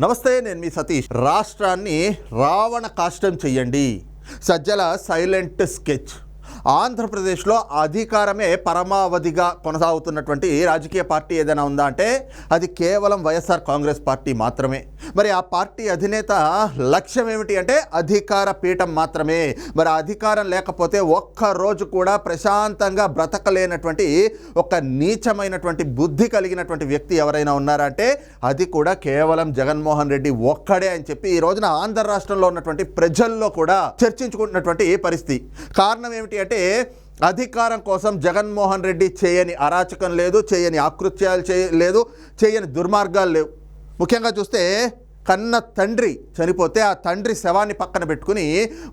నమస్తే నేను మీ సతీష్. రాష్ట్రాన్ని రావణ కాష్టం చెయ్యండి. Sajjala silent sketch. ఆంధ్రప్రదేశ్లో అధికారమే పరమావధిగా కొనసాగుతున్నటువంటి రాజకీయ పార్టీ ఏదైనా ఉందా అంటే అది కేవలం వైఎస్ఆర్ కాంగ్రెస్ పార్టీ మాత్రమే. మరి ఆ పార్టీ అధినేత లక్ష్యం ఏమిటి అంటే అధికార పీఠం మాత్రమే. మరి అధికారం లేకపోతే ఒక్క రోజు కూడా ప్రశాంతంగా బ్రతకలేనటువంటి ఒక నీచమైనటువంటి బుద్ధి కలిగినటువంటి వ్యక్తి ఎవరైనా ఉన్నారంటే అది కూడా కేవలం జగన్మోహన్ రెడ్డి ఒక్కడే అని చెప్పి ఈ రోజున ఆంధ్ర రాష్ట్రంలో ఉన్నటువంటి ప్రజల్లో కూడా చర్చించుకుంటున్నటువంటి పరిస్థితి. కారణం ఏమిటి అంటే అధికారం కోసం జగన్మోహన్ రెడ్డి చేయని అరాచకం లేదు చేయని ఆకృత్యాలు చేయ లేదు చేయని దుర్మార్గాలు లేవు. ముఖ్యంగా చూస్తే కన్న తండ్రి చనిపోతే ఆ తండ్రి శవాన్ని పక్కన పెట్టుకుని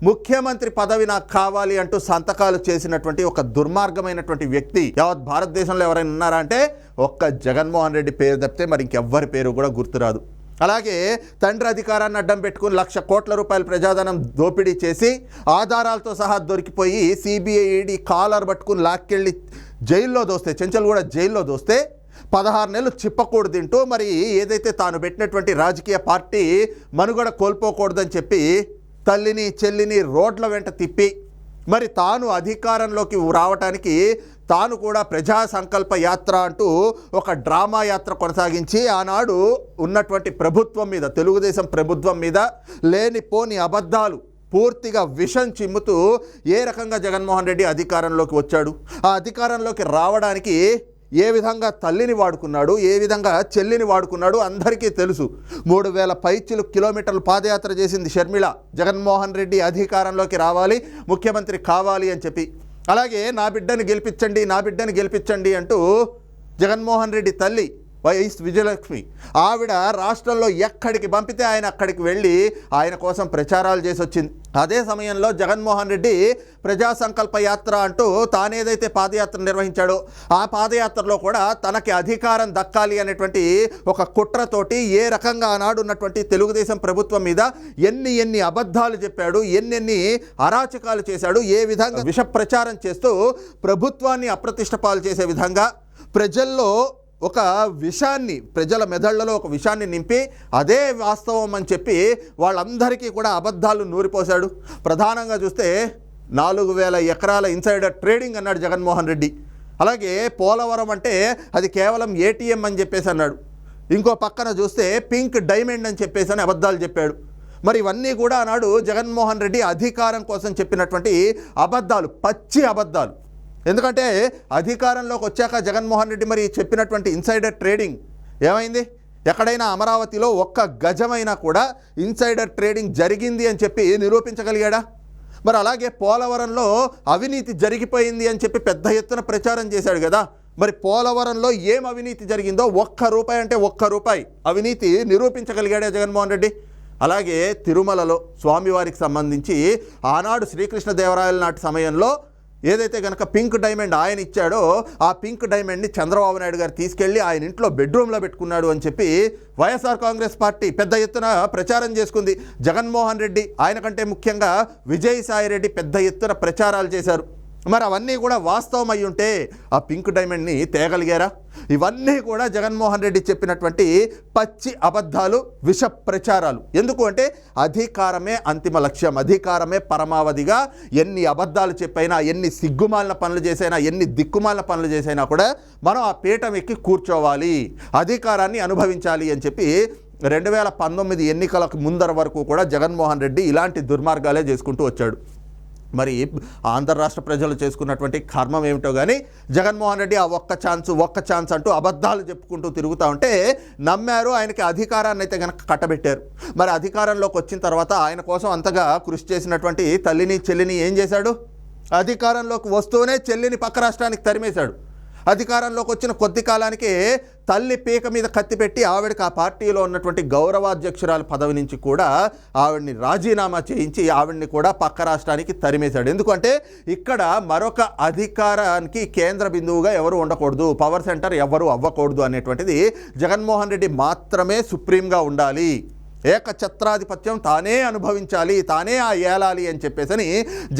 ముఖ్యమంత్రి పదవి నాకు కావాలి అంటూ సంతకాలు చేసినటువంటి ఒక దుర్మార్గమైనటువంటి వ్యక్తి యావత్ భారతదేశంలో ఎవరైనా ఉన్నారా అంటే ఒక్క జగన్మోహన్ రెడ్డి పేరు తప్పితే మరి ఇంకెవ్వరి పేరు కూడా గుర్తురాదు. అలాగే తండ్రి అధికారాన్ని అడ్డం పెట్టుకుని లక్ష కోట్ల రూపాయల ప్రజాధనం దోపిడీ చేసి ఆధారాలతో సహా దొరికిపోయి సిబిఐ కాలర్ పట్టుకుని లాక్కెళ్ళి జైల్లో దోస్తే చెంచల్ కూడా జైల్లో దోస్తే పదహారు నెలలు చిప్పకూడదు తింటూ మరి ఏదైతే తాను పెట్టినటువంటి రాజకీయ పార్టీ మనుగడ కోల్పోకూడదని చెప్పి తల్లిని చెల్లిని రోడ్ల వెంట తిప్పి మరి తాను అధికారంలోకి రావటానికి తాను కూడా ప్రజా సంకల్ప యాత్ర అంటూ ఒక డ్రామా యాత్ర కొనసాగించి ఆనాడు ఉన్నటువంటి ప్రభుత్వం మీద తెలుగుదేశం ప్రభుత్వం మీద లేనిపోని అబద్ధాలు పూర్తిగా విషం చిమ్ముతూ ఏ రకంగా జగన్మోహన్ రెడ్డి అధికారంలోకి వచ్చాడు? ఆ అధికారంలోకి రావడానికి ఏ విధంగా తల్లిని వాడుకున్నాడు? ఏ విధంగా చెల్లిని వాడుకున్నాడు? అందరికీ తెలుసు. మూడు వేల పైచులు కిలోమీటర్లు పాదయాత్ర చేసింది షర్మిళ జగన్మోహన్ రెడ్డి అధికారంలోకి రావాలి ముఖ్యమంత్రి కావాలి అని చెప్పి అలాగే నా బిడ్డను గెలిపించండి నా బిడ్డని గెలిపించండి అంటూ జగన్మోహన్ రెడ్డి తల్లి వైఎస్ విజయలక్ష్మి? ఆవిడ రాష్ట్రంలో ఎక్కడికి పంపితే ఆయన అక్కడికి వెళ్ళి ఆయన కోసం ప్రచారాలు చేసి వచ్చింది అదే సమయంలో జగన్మోహన్ రెడ్డి ప్రజా సంకల్ప యాత్ర అంటూ తానేదైతే పాదయాత్ర నిర్వహించాడో ఆ పాదయాత్రలో కూడా తనకి అధికారం దక్కాలి అనేటువంటి ఒక కుట్రతోటి ఏ రకంగా ఆనాడు ఉన్నటువంటి తెలుగుదేశం ప్రభుత్వం మీద ఎన్ని ఎన్ని అబద్ధాలు చెప్పాడు ఎన్నెన్ని అరాచకాలు చేశాడు ఏ విధంగా విష ప్రచారం చేస్తూ ప్రభుత్వాన్ని అప్రతిష్ట పాలు చేసే విధంగా ప్రజల్లో ఒక విషాన్ని ప్రజల మెదళ్ళలో ఒక విషాన్ని నింపి అదే వాస్తవం అని చెప్పి వాళ్ళందరికీ కూడా అబద్ధాలు నూరిపోశాడు. ప్రధానంగా చూస్తే నాలుగు వేల ఎకరాల ఇన్సైడర్ ట్రేడింగ్ అన్నాడు జగన్మోహన్ రెడ్డి. అలాగే పోలవరం అంటే అది కేవలం ఏటీఎం అని చెప్పేసి అన్నాడు. ఇంకో పక్కన చూస్తే పింక్ డైమండ్ అని చెప్పేసి అని అబద్ధాలు చెప్పాడు. మరి ఇవన్నీ కూడా ఆనాడు జగన్మోహన్ రెడ్డి అధికారం కోసం చెప్పినటువంటి అబద్ధాలు పచ్చి అబద్ధాలు. ఎందుకంటే అధికారంలోకి వచ్చాక జగన్మోహన్ రెడ్డి మరి చెప్పినటువంటి ఇన్సైడర్ ట్రేడింగ్ ఏమైంది? ఎక్కడైనా అమరావతిలో ఒక్క గజమైనా కూడా ఇన్సైడర్ ట్రేడింగ్ జరిగింది అని చెప్పి నిరూపించగలిగాడా? మరి అలాగే పోలవరంలో అవినీతి జరిగిపోయింది అని చెప్పి పెద్ద ఎత్తున ప్రచారం చేశాడు కదా. మరి పోలవరంలో ఏం అవినీతి జరిగిందో ఒక్క రూపాయి అంటే ఒక్క రూపాయి అవినీతి నిరూపించగలిగాడే జగన్మోహన్ రెడ్డి? అలాగే తిరుమలలో స్వామివారికి సంబంధించి ఆనాడు శ్రీకృష్ణదేవరాయల నాటి సమయంలో ఏదైతే కనుక పింక్ డైమండ్ ఆయన ఇచ్చాడో ఆ పింక్ డైమండ్ని చంద్రబాబు నాయుడు గారు తీసుకెళ్ళి ఆయన ఇంట్లో బెడ్రూమ్లో పెట్టుకున్నాడు అని చెప్పి వైఎస్ఆర్ కాంగ్రెస్ పార్టీ పెద్ద ఎత్తున ప్రచారం చేసుకుంది. జగన్మోహన్ రెడ్డి ఆయన కంటే ముఖ్యంగా విజయసాయి రెడ్డి పెద్ద ఎత్తున ప్రచారాలు చేశారు. మరి అవన్నీ కూడా వాస్తవం అయి ఉంటే ఆ పింక్ డైమండ్ని తేగలిగారా? ఇవన్నీ కూడా జగన్మోహన్ రెడ్డి చెప్పినటువంటి పచ్చి అబద్ధాలు విష ప్రచారాలు. ఎందుకు అంటే అధికారమే అంతిమ లక్ష్యం అధికారమే పరమావధిగా ఎన్ని అబద్ధాలు చెప్పైనా ఎన్ని సిగ్గుమాలిన పనులు చేసైనా ఎన్ని దిక్కుమాలిన పనులు చేసైనా కూడా మనం ఆ పీఠం ఎక్కి కూర్చోవాలి అధికారాన్ని అనుభవించాలి అని చెప్పి రెండు వేల పంతొమ్మిది ఎన్నికలకు ముందర వరకు కూడా జగన్మోహన్ రెడ్డి ఇలాంటి దుర్మార్గాలే చేసుకుంటూ వచ్చాడు. మరి ఆంధ్ర రాష్ట్ర ప్రజలు చేసుకున్నటువంటి కర్మం ఏమిటో కానీ జగన్మోహన్ రెడ్డి ఆ ఒక్క ఛాన్స్ ఒక్క ఛాన్స్ అంటూ అబద్ధాలు చెప్పుకుంటూ తిరుగుతూ ఉంటే నమ్మారు ఆయనకి అధికారాన్ని అయితే కనుక కట్టబెట్టారు. మరి అధికారంలోకి వచ్చిన తర్వాత ఆయన కోసం అంతగా కృషి చేసినటువంటి తల్లిని చెల్లిని ఏం చేశాడు? అధికారంలోకి వస్తూనే చెల్లిని పక్క రాష్ట్రానికి తరిమేశాడు. అధికారంలోకి వచ్చిన కొద్ది కాలానికి తల్లి పీక మీద కత్తి పెట్టి ఆవిడకి ఆ పార్టీలో ఉన్నటువంటి గౌరవాధ్యక్షురాలు పదవి నుంచి కూడా ఆవిడ్ని రాజీనామా చేయించి ఆవిడ్ని కూడా పక్క రాష్ట్రానికి తరిమేశాడు. ఎందుకంటే ఇక్కడ మరొక అధికారానికి కేంద్ర బిందువుగా ఎవరు ఉండకూడదు పవర్ సెంటర్ ఎవరు అవ్వకూడదు అనేటువంటిది జగన్మోహన్ రెడ్డి మాత్రమే సుప్రీంగా ఉండాలి. ఏకఛత్రాధిపత్యం తానే అనుభవించాలి తానే ఆ ఏలాలి అని చెప్పేసని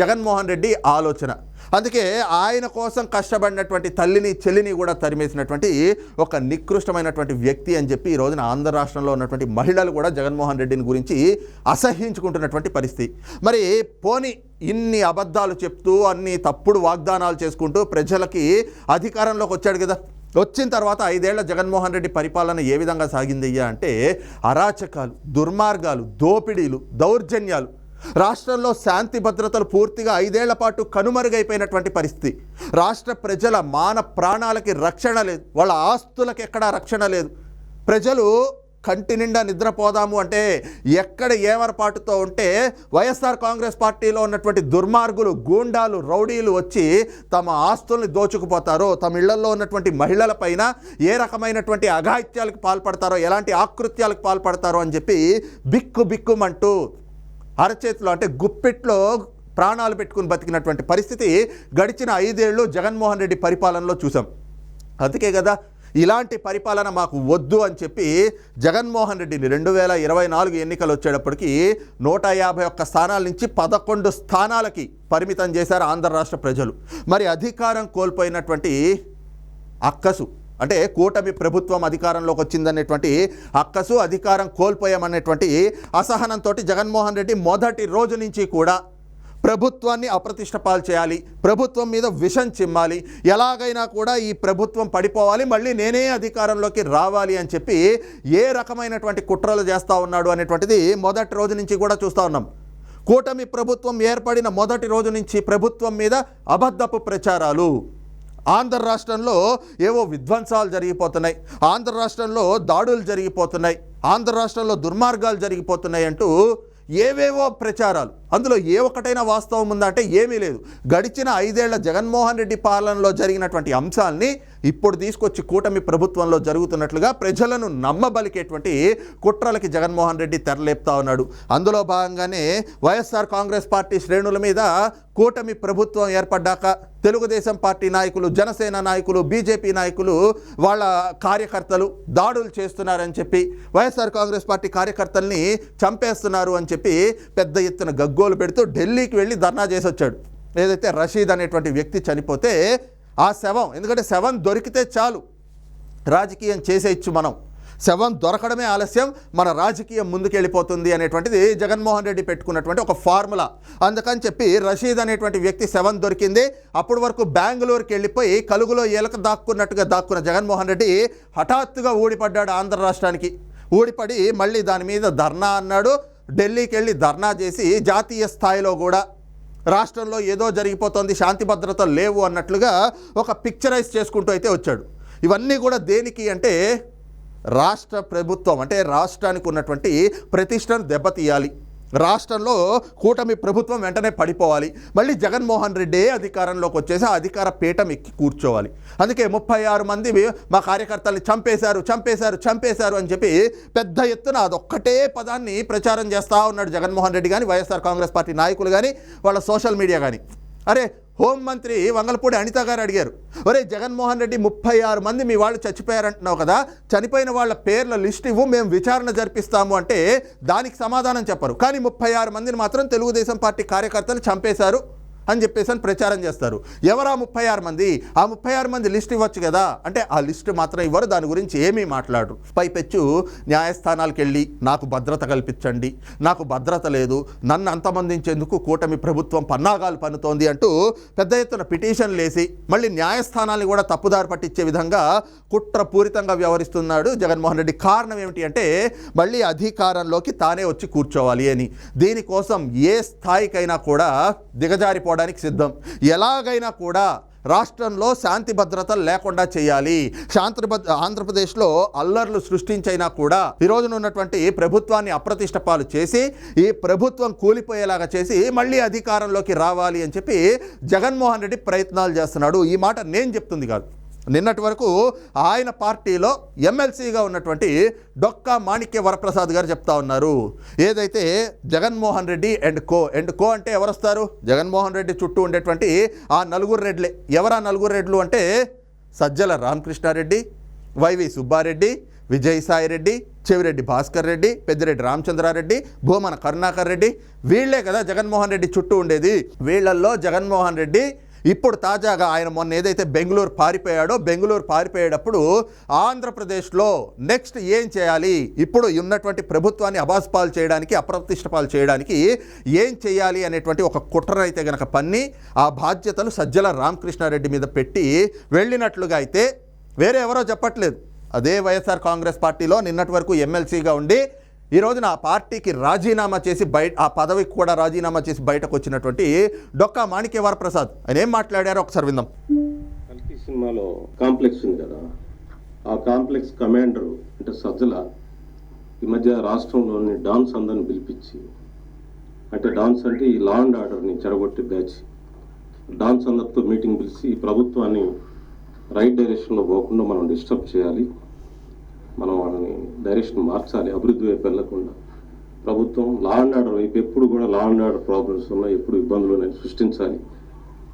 జగన్మోహన్ రెడ్డి ఆలోచన. అందుకే ఆయన కోసం కష్టపడినటువంటి తల్లిని చెల్లిని కూడా తరిమేసినటువంటి ఒక నికృష్టమైనటువంటి వ్యక్తి అని చెప్పి ఈ రోజున ఆంధ్ర రాష్ట్రంలో ఉన్నటువంటి మహిళలు కూడా జగన్మోహన్ రెడ్డిని గురించి అసహ్యించుకుంటున్నటువంటి పరిస్థితి. మరి పోని ఇన్ని అబద్ధాలు చెప్తూ అన్ని తప్పుడు వాగ్దానాలు చేసుకుంటూ ప్రజలకి అధికారంలోకి వచ్చాడు కదా. వచ్చిన తర్వాత ఐదేళ్ళ జగన్మోహన్ రెడ్డి పరిపాలన ఏ విధంగా సాగిందయ్యా అంటే అరాచకాలు దుర్మార్గాలు దోపిడీలు దౌర్జన్యాలు. రాష్ట్రంలో శాంతి భద్రతలు పూర్తిగా ఐదేళ్ళ పాటు కనుమరుగైపోయినటువంటి పరిస్థితి. రాష్ట్ర ప్రజల మాన ప్రాణాలకి రక్షణ లేదు. వాళ్ళ ఆస్తులకు ఎక్కడా రక్షణ లేదు. ప్రజలు కంటి నిండా నిద్రపోదాము అంటే ఎక్కడ ఏమరపాటుతో ఉంటే వైఎస్ఆర్ కాంగ్రెస్ పార్టీలో ఉన్నటువంటి దుర్మార్గులు గూండాలు రౌడీలు వచ్చి తమ ఆస్తుల్ని దోచుకుపోతారో తమ ఇళ్ళలో ఉన్నటువంటి మహిళలపైన ఏ రకమైనటువంటి అఘాయిత్యాలకు పాల్పడతారో ఎలాంటి ఆకృత్యాలకు పాల్పడతారో అని చెప్పి బిక్కు బిక్కుమంటూ అరచేతిలో అంటే గుప్పెట్లో ప్రాణాలు పెట్టుకుని బతికినటువంటి పరిస్థితి గడిచిన ఐదేళ్ళు జగన్మోహన్ రెడ్డి పరిపాలనలో చూసాం. అందుకే కదా ఇలాంటి పరిపాలన మాకు వద్దు అని చెప్పి జగన్మోహన్ రెడ్డిని రెండు వేల ఇరవై నాలుగు ఎన్నికలు వచ్చేటప్పటికి నూట యాభై ఒక్క స్థానాల నుంచి పదకొండు స్థానాలకి పరిమితం చేశారు ఆంధ్ర రాష్ట్ర ప్రజలు. మరి అధికారం కోల్పోయినటువంటి అక్కసు అంటే కూటమి ప్రభుత్వం అధికారంలోకి వచ్చిందనేటువంటి అక్కసు అధికారం కోల్పోయామనేటువంటి అసహనంతో జగన్మోహన్ రెడ్డి మొదటి రోజు నుంచి కూడా ప్రభుత్వాన్ని అప్రతిష్ట పాలు చేయాలి ప్రభుత్వం మీద విషం చిమ్మాలి ఎలాగైనా కూడా ఈ ప్రభుత్వం పడిపోవాలి మళ్ళీ నేనే అధికారంలోకి రావాలి అని చెప్పి ఏ రకమైనటువంటి కుట్రలు చేస్తూ ఉన్నాడు అనేటువంటిది మొదటి రోజు నుంచి కూడా చూస్తూ ఉన్నాం. కూటమి ప్రభుత్వం ఏర్పడిన మొదటి రోజు నుంచి ప్రభుత్వం మీద అబద్ధపు ప్రచారాలు. ఆంధ్ర రాష్ట్రంలో ఏవో విధ్వంసాలు జరిగిపోతున్నాయి ఆంధ్ర రాష్ట్రంలో దాడులు జరిగిపోతున్నాయి ఆంధ్ర రాష్ట్రంలో దుర్మార్గాలు జరిగిపోతున్నాయి అంటూ ఏవేవో ప్రచారాలు. అందులో ఏ ఒక్కటైనా వాస్తవం ఉందా అంటే ఏమీ లేదు. గడిచిన ఐదేళ్ళ జగన్మోహన్ రెడ్డి పాలనలో జరిగినటువంటి అంశాల్ని ఇప్పుడు తీసుకొచ్చి కూటమి ప్రభుత్వంలో జరుగుతున్నట్లుగా ప్రజలను నమ్మబలికేటువంటి కుట్రలకి జగన్మోహన్ రెడ్డి తెరలేపుతా ఉన్నాడు. అందులో భాగంగానే వైఎస్ఆర్ కాంగ్రెస్ పార్టీ శ్రేణుల మీద కూటమి ప్రభుత్వం ఏర్పడ్డాక తెలుగుదేశం పార్టీ నాయకులు జనసేన నాయకులు బీజేపీ నాయకులు వాళ్ళ కార్యకర్తలు దాడులు చేస్తున్నారని చెప్పి వైఎస్ఆర్ కాంగ్రెస్ పార్టీ కార్యకర్తల్ని చంపేస్తున్నారు అని చెప్పి పెద్ద ఎత్తున గగ్గోలు పెడుతూ ఢిల్లీకి వెళ్ళి ధర్నా చేసి వచ్చాడు ఏదైతే రషీద్ అనేటువంటి వ్యక్తి చనిపోతే ఆ శవం ఎందుకంటే శవం దొరికితే చాలు. రాజకీయం చేసేయచ్చు మనం. శవం దొరకడమే ఆలస్యం మన రాజకీయం ముందుకెళ్ళిపోతుంది అనేటువంటిది జగన్మోహన్ రెడ్డి పెట్టుకున్నటువంటి ఒక ఫార్ములా. అందుకని చెప్పి రషీద్ అనేటువంటి వ్యక్తి శవం దొరికింది. అప్పటి వరకు బెంగళూరుకి వెళ్ళిపోయి కలుగులో ఎలక దాక్కున్నట్టుగా దాక్కున్న జగన్మోహన్ రెడ్డి హఠాత్తుగా ఊడిపడ్డాడు ఆంధ్ర రాష్ట్రానికి. ఊడిపడి మళ్ళీ దాని మీద ధర్నా అన్నాడు. ఢిల్లీకి వెళ్ళి ధర్నా చేసి జాతీయ స్థాయిలో కూడా రాష్ట్రంలో ఏదో జరిగిపోతుంది శాంతి భద్రతలు లేవు అన్నట్లుగా ఒక పిక్చరైజ్ చేసుకుంటూ అయితే వచ్చాడు. ఇవన్నీ కూడా దేనికి అంటే రాష్ట్ర ప్రభుత్వం అంటే రాష్ట్రానికి ఉన్నటువంటి ప్రతిష్టను దెబ్బతీయాలి. రాష్ట్రంలో కూటమి ప్రభుత్వం వెంటనే పడిపోవాలి. మళ్ళీ జగన్మోహన్ రెడ్డి అధికారంలోకి వచ్చేసి ఆ అధికార పీఠం ఎక్కి కూర్చోవాలి. అందుకే ముప్పై ఆరు మంది మా కార్యకర్తల్ని చంపేశారు చంపేశారు చంపేశారు అని చెప్పి పెద్ద ఎత్తున అదొక్కటే పదాన్ని ప్రచారం చేస్తూ ఉన్నాడు జగన్మోహన్ రెడ్డి కానీ వైఎస్ఆర్ కాంగ్రెస్ పార్టీ నాయకులు కానీ వాళ్ళ సోషల్ మీడియా కానీ అరే హోంమంత్రి వంగలపూడి అనిత గారు అడిగారు ఒరే జగన్మోహన్ రెడ్డి ముప్పై ఆరు మంది మీ వాళ్ళు చచ్చిపోయారంటున్నావు కదా చనిపోయిన వాళ్ళ పేర్ల లిస్ట్ ఇవ్వు మేము విచారణ జరిపిస్తాము అంటే దానికి సమాధానం చెప్పరు. కానీ ముప్పై ఆరు మందిని మాత్రం తెలుగుదేశం పార్టీ కార్యకర్తలు చంపేశారు. అని చెప్పేసి అని ప్రచారం చేస్తారు. ఎవరా ముప్పై ఆరు మంది? ఆ ముప్పై ఆరు మంది లిస్ట్ ఇవ్వచ్చు కదా? అంటే ఆ లిస్ట్ మాత్రం ఇవ్వరు. దాని గురించి ఏమీ మాట్లాడరు. పైపెచ్చు న్యాయస్థానాలకు వెళ్ళి నాకు భద్రత కల్పించండి. నాకు భద్రత లేదు. నన్ను అంతమందించేందుకు కూటమి ప్రభుత్వం పన్నాగాలు పన్నుతోంది అంటూ పెద్ద ఎత్తున పిటిషన్లు వేసి మళ్ళీ న్యాయస్థానాన్ని కూడా తప్పుదారి పట్టించే విధంగా కుట్రపూరితంగా వ్యవహరిస్తున్నాడు జగన్మోహన్ రెడ్డి. కారణం ఏమిటి అంటే మళ్ళీ అధికారంలోకి తానే వచ్చి కూర్చోవాలి అని. దీనికోసం ఏ స్థాయికైనా కూడా చేసుకోవడానికి సిద్ధం. ఎలాగైనా కూడా రాష్ట్రంలో శాంతి భద్రతలు లేకుండా చేయాలి. శాంతి ఆంధ్రప్రదేశ్లో అల్లర్లు సృష్టించైనా కూడా ఈ రోజున ఉన్నటువంటి ప్రభుత్వాన్ని అప్రతిష్టపాలు చేసి ఈ ప్రభుత్వం కూలిపోయేలాగా చేసి మళ్ళీ అధికారంలోకి రావాలి అని చెప్పి జగన్మోహన్ రెడ్డి ప్రయత్నాలు చేస్తున్నాడు. ఈ మాట నేను చెప్తుంది కాదు. నిన్నటి వరకు ఆయన పార్టీలో ఎమ్మెల్సీగా ఉన్నటువంటి డొక్కా మాణిక్య వరప్రసాద్ గారు చెప్తా ఉన్నారు. ఏదైతే Jaganmohan Reddy and co and co అంటే ఎవరు వస్తారు జగన్మోహన్ రెడ్డి చుట్టూ ఉండేటువంటి ఆ నలుగురు రెడ్లే. ఎవరా నలుగురు రెడ్లు అంటే సజ్జల రామకృష్ణారెడ్డి వైవి సుబ్బారెడ్డి విజయసాయి రెడ్డి చెవిరెడ్డి భాస్కర్ రెడ్డి పెద్దిరెడ్డి రామచంద్రారెడ్డి భూమన కరుణాకర్ రెడ్డి. వీళ్ళే కదా జగన్మోహన్ రెడ్డి చుట్టూ ఉండేది. వీళ్ళల్లో జగన్మోహన్ రెడ్డి ఇప్పుడు తాజాగా ఆయన మొన్న ఏదైతే బెంగళూరు పారిపోయాడో బెంగళూరు పారిపోయేటప్పుడు ఆంధ్రప్రదేశ్లో నెక్స్ట్ ఏం చేయాలి? ఇప్పుడు ఉన్నటువంటి ప్రభుత్వాన్ని అబాస్పాలు చేయడానికి అప్రతిష్టపాలు చేయడానికి ఏం చేయాలి అనేటువంటి ఒక కుట్ర అయితే గనక పన్ని ఆ బాధ్యతలు సజ్జల రామకృష్ణారెడ్డి మీద పెట్టి వెళ్ళినట్లుగా అయితే వేరే ఎవరో చెప్పట్లేదు. అదే వైఎస్ఆర్ కాంగ్రెస్ పార్టీలో నిన్నటి వరకు ఎమ్మెల్సీగా ఉండి ఈ రోజున ఆ పార్టీకి రాజీనామా చేసి బయట ఆ పదవికి కూడా రాజీనామా చేసి బయటకు వచ్చినటువంటి డొక్కా మాణిక్య వరప్రసాద్ ఆయన ఏం మాట్లాడారో ఒకసారి విందాం. కల్కి సినిమాలో కాంప్లెక్స్ ఉంది కదా ఆ కాంప్లెక్స్ కమాండర్ అంటే సజ్జల ఈ మధ్య రాష్ట్రంలోని డాన్స్ అందరిని పిలిపించి అంటే డాన్స్ అంటే ఈ లా అండ్ ఆర్డర్ని చెడగొట్టే బ్యాచ్. డాన్స్ అందరితో మీటింగ్ పిలిచి ఈ ప్రభుత్వాన్ని రైట్ డైరెక్షన్లో పోకుండా మనం డిస్టర్బ్ చేయాలి. మనం వాళ్ళని డైరెక్షన్ మార్చాలి అభివృద్ధి వైపు వెళ్ళకుండా ప్రభుత్వం లా అండ్ ఆర్డర్ వైపు ఎప్పుడు కూడా లా అండ్ ఆర్డర్ ప్రాబ్లమ్స్ ఉన్నాయి ఎప్పుడు ఇబ్బందులు నేను సృష్టించాలి.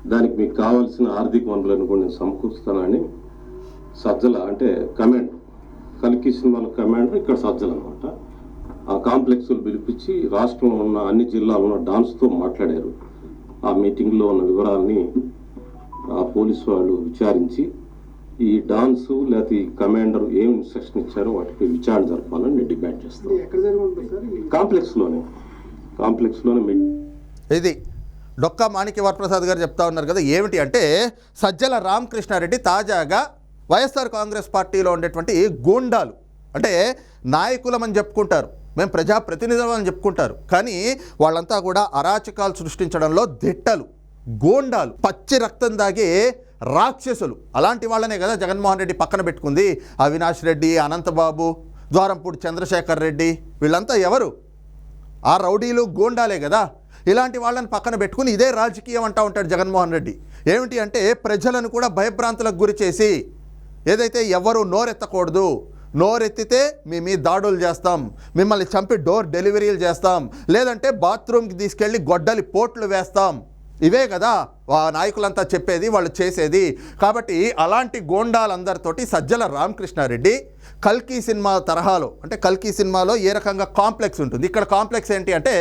దానికి మీకు కావాల్సిన ఆర్థిక వనరులను కూడా నేను సమకూరుస్తానని సజ్జల అంటే కమాండ్ కల్కి సినిమాల కమాండర్ ఇక్కడ సజ్జల అనమాట ఆ కాంప్లెక్స్లు పిలిపించి రాష్ట్రంలో ఉన్న అన్ని జిల్లాలో ఉన్న డాన్స్తో మాట్లాడారు. ఆ మీటింగ్లో ఉన్న వివరాల్ని ఆ పోలీసు వాళ్ళు విచారించి ఈ డాన్స్ లేకపోతే ఈ కమాండర్ ఏం ఇన్స్ట్రక్షన్ ఇచ్చారో వాటికి విచారణ జరపాలని నేను డిమాండ్ చేస్తాను? కాంప్లెక్స్లోనే. కాంప్లెక్స్లోనే మీ ఇది డొక్కా మాణిక్య వరప్రసాద్ గారు చెప్తా ఉన్నారు కదా ఏమిటి అంటే సజ్జల రామకృష్ణారెడ్డి తాజాగా వైఎస్ఆర్ కాంగ్రెస్ పార్టీలో ఉండేటువంటి గూండాలు. అంటే నాయకులమని చెప్పుకుంటారు మేము ప్రజాప్రతినిధులం అని చెప్పుకుంటారు. కానీ వాళ్ళంతా కూడా అరాచకాలు సృష్టించడంలో దిట్టలు గోండాలు పచ్చి రక్తం దాగే రాక్షసులు. అలాంటి వాళ్ళనే కదా జగన్మోహన్ రెడ్డి పక్కన పెట్టుకుంది. అవినాష్ రెడ్డి అనంతబాబు ద్వారంపూడి చంద్రశేఖర్ రెడ్డి వీళ్ళంతా ఎవరు? ఆ రౌడీలు గోండాలే కదా. ఇలాంటి వాళ్ళని పక్కన పెట్టుకుని ఇదే రాజకీయం అంటా ఉంటాడు జగన్మోహన్ రెడ్డి. ఏమిటి అంటే ప్రజలను కూడా భయభ్రాంతులకు గురి చేసి ఏదైతే ఎవరు నోరెత్తకూడదు నోరెత్తితే మీ మీ దాడులు చేస్తాం మిమ్మల్ని చంపి డోర్ డెలివరీలు చేస్తాం లేదంటే బాత్రూమ్కి తీసుకెళ్ళి గొడ్డలి పోట్లు వేస్తాం. ఇవే కదా ఆ నాయకులంతా చెప్పేది వాళ్ళు చేసేది. కాబట్టి అలాంటి గోండాలందరితోటి సజ్జల రామకృష్ణారెడ్డి కల్కి సినిమా తరహాలో అంటే కల్కి సినిమాలో ఏ రకంగా కాంప్లెక్స్ ఉంటుంది? ఇక్కడ కాంప్లెక్స్ ఏంటి అంటే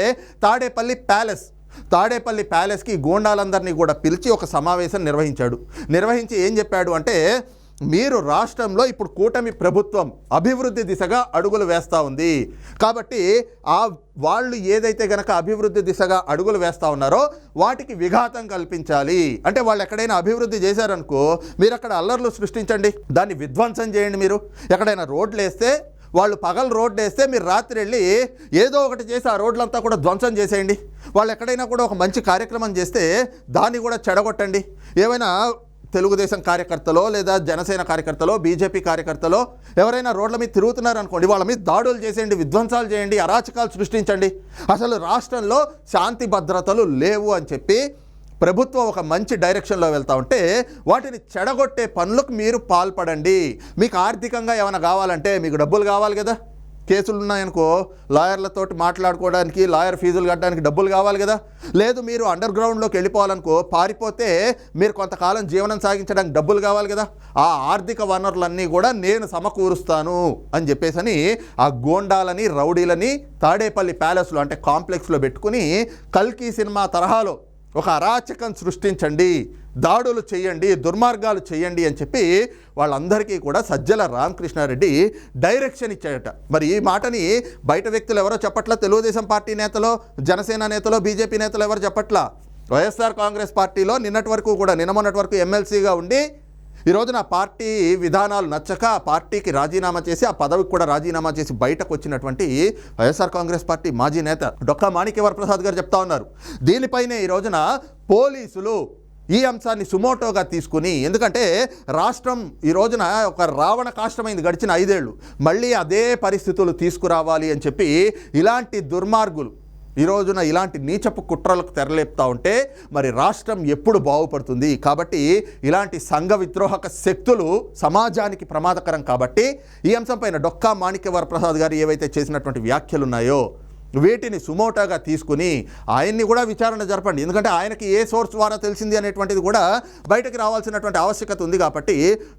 తాడేపల్లి ప్యాలెస్. తాడేపల్లి ప్యాలెస్కి గోండాలందరినీ కూడా పిలిచి ఒక సమావేశం నిర్వహించాడు. నిర్వహించి ఏం చెప్పాడు అంటే మీరు రాష్ట్రంలో ఇప్పుడు కూటమి ప్రభుత్వం అభివృద్ధి దిశగా అడుగులు వేస్తూ ఉంది. కాబట్టి ఆ వాళ్ళు ఏదైతే గనక అభివృద్ధి దిశగా అడుగులు వేస్తూ ఉన్నారో వాటికి విఘాతం కల్పించాలి. అంటే వాళ్ళు ఎక్కడైనా అభివృద్ధి చేశారనుకో మీరు అక్కడ అల్లర్లు సృష్టించండి. దాన్ని విధ్వంసం చేయండి మీరు. ఎక్కడైనా రోడ్లు వేస్తే వాళ్ళు పగలు రోడ్డు వేస్తే మీరు రాత్రి వెళ్ళి ఏదో ఒకటి చేసి ఆ రోడ్లంతా కూడా ధ్వంసం చేసేయండి. వాళ్ళు ఎక్కడైనా కూడా ఒక మంచి కార్యక్రమం చేస్తే దాన్ని కూడా చెడగొట్టండి. ఏమైనా తెలుగుదేశం కార్యకర్తలో లేదా జనసేన కార్యకర్తలో బీజేపీ కార్యకర్తలో ఎవరైనా రోడ్ల మీద తిరుగుతున్నారు అనుకోండి వాళ్ళ మీద దాడులు చేసేయండి విధ్వంసాలు చేయండి అరాచకాలు సృష్టించండి. అసలు రాష్ట్రంలో శాంతి భద్రతలు లేవు అని చెప్పి ప్రభుత్వం ఒక మంచి డైరెక్షన్లో వెళ్తా ఉంటే వాటిని చెడగొట్టే పనులకు మీరు పాల్పడండి. మీకు ఆర్థికంగా ఏమైనా కావాలంటే మీకు డబ్బులు కావాలి కదా. కేసులు ఉన్నాయనుకో లాయర్లతోటి మాట్లాడుకోవడానికి లాయర్ ఫీజులు కట్టడానికి డబ్బులు కావాలి కదా. లేదు మీరు అండర్ గ్రౌండ్లోకి వెళ్ళిపోవాలనుకో పారిపోతే మీరు కొంతకాలం జీవనం సాగించడానికి డబ్బులు కావాలి కదా. ఆ ఆర్థిక వనరులన్నీ కూడా నేను సమకూరుస్తాను అని చెప్పేసని ఆ గోండాలని రౌడీలని తాడేపల్లి ప్యాలెస్లో అంటే కాంప్లెక్స్లో పెట్టుకుని కల్కి సినిమా తరహాలో ఒక అరాచకం సృష్టించండి దాడులు చేయండి దుర్మార్గాలు చేయండి అని చెప్పి వాళ్ళందరికీ కూడా సజ్జల రామకృష్ణారెడ్డి డైరెక్షన్ ఇచ్చాడట. మరి ఈ మాటని బయట వ్యక్తులు ఎవరో చెప్పట్లా? తెలుగుదేశం పార్టీ నేతలో జనసేన నేతలో బీజేపీ నేతలు ఎవరు చెప్పట్లా? వైఎస్ఆర్ కాంగ్రెస్ పార్టీలో నిన్నటి వరకు కూడా నిన్న మొన్నటి వరకు ఎమ్మెల్సీగా ఉండి ఈ రోజున పార్టీ విధానాలు నచ్చక ఆ పార్టీకి రాజీనామా చేసి ఆ పదవికి కూడా రాజీనామా చేసి బయటకు వచ్చినటువంటి వైఎస్ఆర్ కాంగ్రెస్ పార్టీ మాజీ నేత డొక్కా మాణిక్యవర ప్రసాద్ గారు చెప్తా ఉన్నారు. దీనిపైనే ఈ రోజున పోలీసులు ఈ అంశాన్ని సుమోటోగా తీసుకుని ఎందుకంటే రాష్ట్రం ఈ రోజున ఒక రావణ కాష్టమైంది గడిచిన ఐదేళ్ళు మళ్ళీ అదే పరిస్థితులు తీసుకురావాలి అని చెప్పి ఇలాంటి దుర్మార్గులు ఈ రోజున ఇలాంటి నీచపు కుట్రలకు తెరలేపుతా ఉంటే మరి రాష్ట్రం ఎప్పుడు బాగుపడుతుంది? కాబట్టి ఇలాంటి సంఘ విద్రోహక శక్తులు సమాజానికి ప్రమాదకరం కాబట్టి ఈ అంశంపైన డొక్కా మాణిక్య వరప్రసాద్ గారు ఏవైతే చేసినటువంటి వ్యాఖ్యలు ఉన్నాయో వీటిని సుమోటాగా తీసుకుని ఆయన్ని కూడా విచారణ జరపండి. ఎందుకంటే ఆయనకి ఏ సోర్స్ ద్వారా తెలిసింది అనేటువంటిది కూడా బయటకు రావాల్సినటువంటి ఆవశ్యకత ఉంది కాబట్టి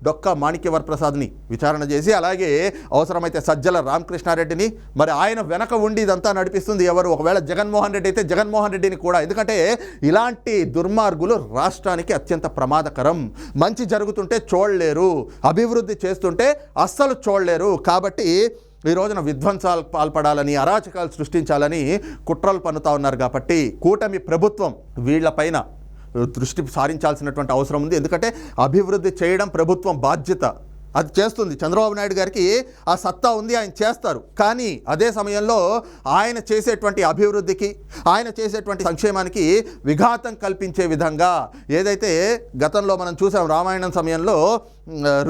డొక్క మాణిక్యవర్ ప్రసాద్ని విచారణ చేసి అలాగే అవసరమైతే సజ్జల రామకృష్ణారెడ్డిని మరి ఆయన వెనక ఉండి ఇదంతా నడిపిస్తుంది ఎవరు? ఒకవేళ జగన్మోహన్ రెడ్డి అయితే జగన్మోహన్ రెడ్డిని కూడా. ఎందుకంటే ఇలాంటి దుర్మార్గులు రాష్ట్రానికి అత్యంత ప్రమాదకరం. మంచి జరుగుతుంటే చూడలేరు అభివృద్ధి చేస్తుంటే అస్సలు చూడలేరు కాబట్టి ఈ రోజున విధ్వంసాలు పాల్పడాలని అరాచకాలు సృష్టించాలని కుట్రలు పన్నుతా ఉన్నారు కాబట్టి కూటమి ప్రభుత్వం వీళ్ళపైన దృష్టి సారించాల్సినటువంటి అవసరం ఉంది. ఎందుకంటే అభివృద్ధి చేయడం ప్రభుత్వం బాధ్యత. అది చేస్తుంది. చంద్రబాబు నాయుడు గారికి ఆ సత్తా ఉంది ఆయన చేస్తారు. కానీ అదే సమయంలో ఆయన చేసేటువంటి అభివృద్ధికి ఆయన చేసేటువంటి సంక్షేమానికి విఘాతం కల్పించే విధంగా ఏదైతే గతంలో మనం చూసాం రామాయణం సమయంలో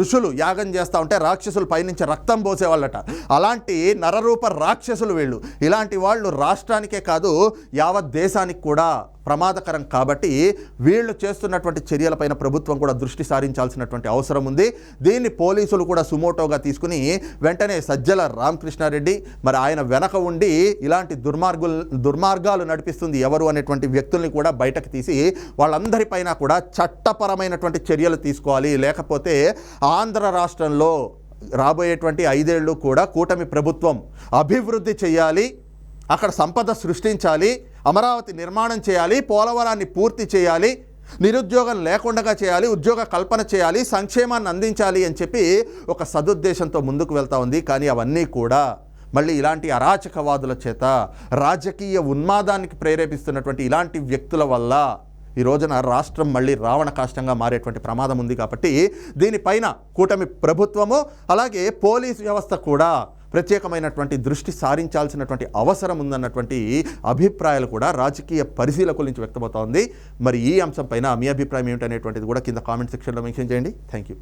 ఋషులు యాగం చేస్తూ ఉంటే రాక్షసులు పైనుంచి రక్తం పోసేవాళ్ళట. అలాంటి నరరూప రాక్షసులు వీళ్ళు. ఇలాంటి వాళ్ళు రాష్ట్రానికే కాదు యావత్ దేశానికి కూడా ప్రమాదకరం కాబట్టి వీళ్ళు చేస్తున్నటువంటి చర్యలపైన ప్రభుత్వం కూడా దృష్టి సారించాల్సినటువంటి అవసరం ఉంది. దీన్ని పోలీసులు కూడా సుమోటోగా తీసుకుని వెంటనే సజ్జల రామకృష్ణారెడ్డి మరి ఆయన వెనక ఉండి ఇలాంటి దుర్మార్గులు దుర్మార్గాలు నడిపిస్తుంది ఎవరు అనేటువంటి వ్యక్తుల్ని కూడా బయటకు తీసి వాళ్ళందరిపైన కూడా చట్టపరమైనటువంటి చర్యలు తీసుకోవాలి. లేకపోతే ఆంధ్ర రాష్ట్రంలో రాబోయేటువంటి ఐదేళ్ళు కూడా కూటమి ప్రభుత్వం అభివృద్ధి చేయాలి అక్కడ సంపద సృష్టించాలి అమరావతి నిర్మాణం చేయాలి పోలవరాన్ని పూర్తి చేయాలి నిరుద్యోగం లేకుండా చేయాలి ఉద్యోగ కల్పన చేయాలి సంక్షేమాన్ని అందించాలి అని చెప్పి ఒక సదుద్దేశంతో ముందుకు వెళ్తా ఉంది. కానీ అవన్నీ కూడా మళ్ళీ ఇలాంటి అరాచకవాదుల చేత రాజకీయ ఉన్మాదానికి ప్రేరేపిస్తున్నటువంటి ఇలాంటి వ్యక్తుల వల్ల ఈ రోజున రాష్ట్రం మళ్ళీ రావణ కాష్టంగా మారేటువంటి ప్రమాదం ఉంది కాబట్టి దీనిపైన కూటమి ప్రభుత్వము అలాగే పోలీస్ వ్యవస్థ కూడా ప్రత్యేకమైనటువంటి దృష్టి సారించాల్సినటువంటి అవసరం ఉందన్నటువంటి అభిప్రాయాలు కూడా రాజకీయ పరిశీలకుల నుంచి వ్యక్తమవుతోంది మరి ఈ అంశంపైన మీ అభిప్రాయం ఏమిటనేటువంటిది కూడా కింద కామెంట్ సెక్షన్లో మెన్షన్ చేయండి. Thank you